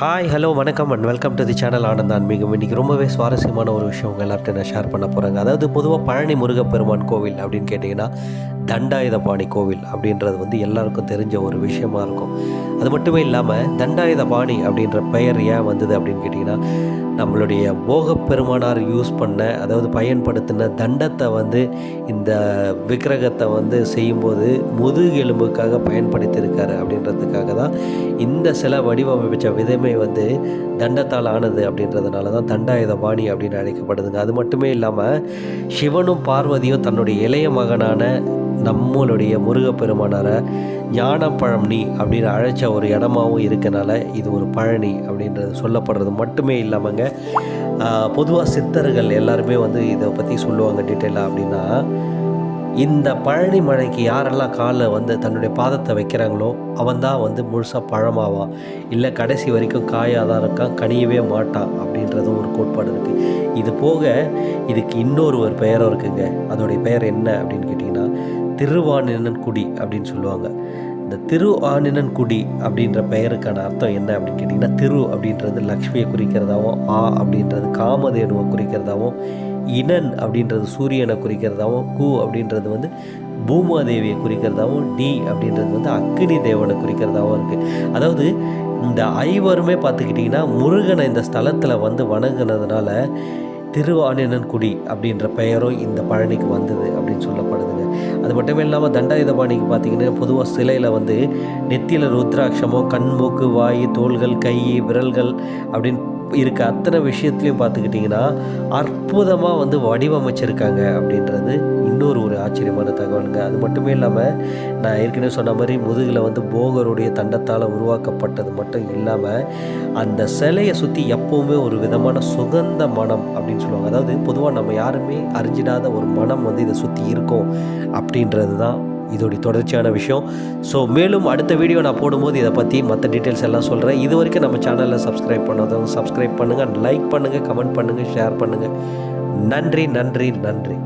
Hi hello வணக்கம் and welcome to the channel Anand ஆன்மீகம். இன்றைக்கி ரொம்பவே சுவாரஸ்யமான ஒரு விஷயம் உங்கள் எல்லார்ட்டையும் நான் ஷேர் பண்ண போகிறேங்க அதாவது பொதுவாக பழனி முருகப்பெருமான் கோவில் அப்படின்னு கேட்டிங்கன்னா தண்டாயுதபாணி கோவில் அப்படின்றது வந்து எல்லாருக்கும் தெரிஞ்ச ஒரு விஷயமா இருக்கும். அது மட்டுமே இல்லாமல் தண்டாயுதபாணி அப்படின்ற பெயர் ஏன் வந்தது அப்படின்னு கேட்டிங்கன்னா நம்மளுடைய போகப் பெருமானார் யூஸ் பண்ண அதாவது பயன்படுத்தின தண்டத்தை வந்து இந்த விக்கிரகத்தை வந்து செய்யும்போது முதுகெலும்புக்காக பயன்படுத்தியிருக்காரு அப்படின்றதுக்காக தான் இந்த சிலை வடிவமைச்ச விதமே வந்து தண்டத்தால் ஆனது அப்படின்றதுனால தான் தண்டாயுதபாணி அப்படின்னு அழைக்கப்படுதுங்க. அது மட்டுமே இல்லாமல் சிவனும் பார்வதியும் தன்னுடைய இளைய மகனான நம்மளுடைய முருகப்பெருமானாரை நீ அப்படின்னு அழைச்ச ஒரு இடமாவும் இருக்கனால இது ஒரு பழனி அப்படின்றது சொல்லப்படுறது மட்டுமே இல்லாமங்க பொதுவாக சித்தர்கள் எல்லாருமே வந்து இதை பற்றி சொல்லுவாங்க டீட்டெயிலாக அப்படின்னா இந்த பழனி மலைக்கு யாரெல்லாம் காலில் வந்து தன்னுடைய பாதத்தை வைக்கிறாங்களோ அவன் தான் வந்து முழுசாக பழமாவான் இல்லை கடைசி வரைக்கும் காயாக தான் இருக்கான் கனியவே மாட்டான் அப்படின்றதும் ஒரு கோட்பாடு இருக்குது இது போக இதுக்கு இன்னொரு ஒரு பெயரும் இருக்குங்க. அதோடைய பெயர் என்ன அப்படின்னு கேட்டிங்கன்னா திருவானினன்குடி அப்படின்னு சொல்லுவாங்க. இந்த திரு ஆனினன்குடி அப்படின்ற பெயருக்கான அர்த்தம் என்ன அப்படின்னு கேட்டிங்கன்னா திரு அப்படின்றது லக்ஷ்மியை குறிக்கிறதாவும் ஆ அப்படின்றது காமதேனுவை குறிக்கிறதாவும் இனன் அப்படின்றது சூரியனை குறிக்கிறதாவும் கு அப்படின்றது வந்து பூமாதேவியை குறிக்கிறதாவும் டி அப்படின்றது வந்து அக்னி தேவனை குறிக்கிறதாவும் இருக்குது அதாவது இந்த ஐவருமே பார்த்துக்கிட்டிங்கன்னா முருகனை இந்த ஸ்தலத்தில் வந்து வணங்குனதுனால திருவானினன் குடி அப்படின்ற பெயரும் இந்த பழனிக்கு வந்தது அப்படின்னு சொல்லப்படுதுங்க. அது மட்டுமே இல்லாமல் தண்டாயுதபாணிக்கு பார்த்தீங்கன்னா பொதுவாக சிலையில் வந்து நெத்தியில் ருத்ராட்சமோ கண் மூக்கு வாய் தோள்கள் கை விரல்கள் அப்படின்னு இருக்க அத்தனை விஷயத்துலையும் பார்த்துக்கிட்டிங்கன்னா அற்புதமாக வந்து வடிவமைச்சிருக்காங்க அப்படின்றது இன்னொரு ஒரு ஆச்சரியமான தகவலுங்க. அது மட்டுமே இல்லாமல் நான் ஏற்கனவே சொன்ன மாதிரி முதுகில் வந்து போகருடைய தண்டத்தால் உருவாக்கப்பட்டது மட்டும் இல்லாமல் அந்த சிலையை சுற்றி எப்போவுமே ஒரு விதமான சுகந்த மனம் அப்படின்னு சொல்லுவாங்க. அதாவது பொதுவாக நம்ம யாருமே அறிஞ்சிடாத ஒரு மனம் வந்து இதை சுற்றி இருக்கும் அப்படின்றது தான் இதோடைய தொடர்ச்சியான விஷயம். ஸோ மேலும் அடுத்த வீடியோ நான் போடும்போது இதை பற்றி மற்ற டீட்டெயில்ஸ் எல்லாம் சொல்கிறேன் இது வரைக்கும் நம்ம சேனலில் சப்ஸ்கிரைப் பண்ணாதவங்க சப்ஸ்கிரைப் பண்ணுங்கள் லைக் பண்ணுங்கள் கமெண்ட் பண்ணுங்கள் ஷேர் பண்ணுங்கள் நன்றி நன்றி நன்றி.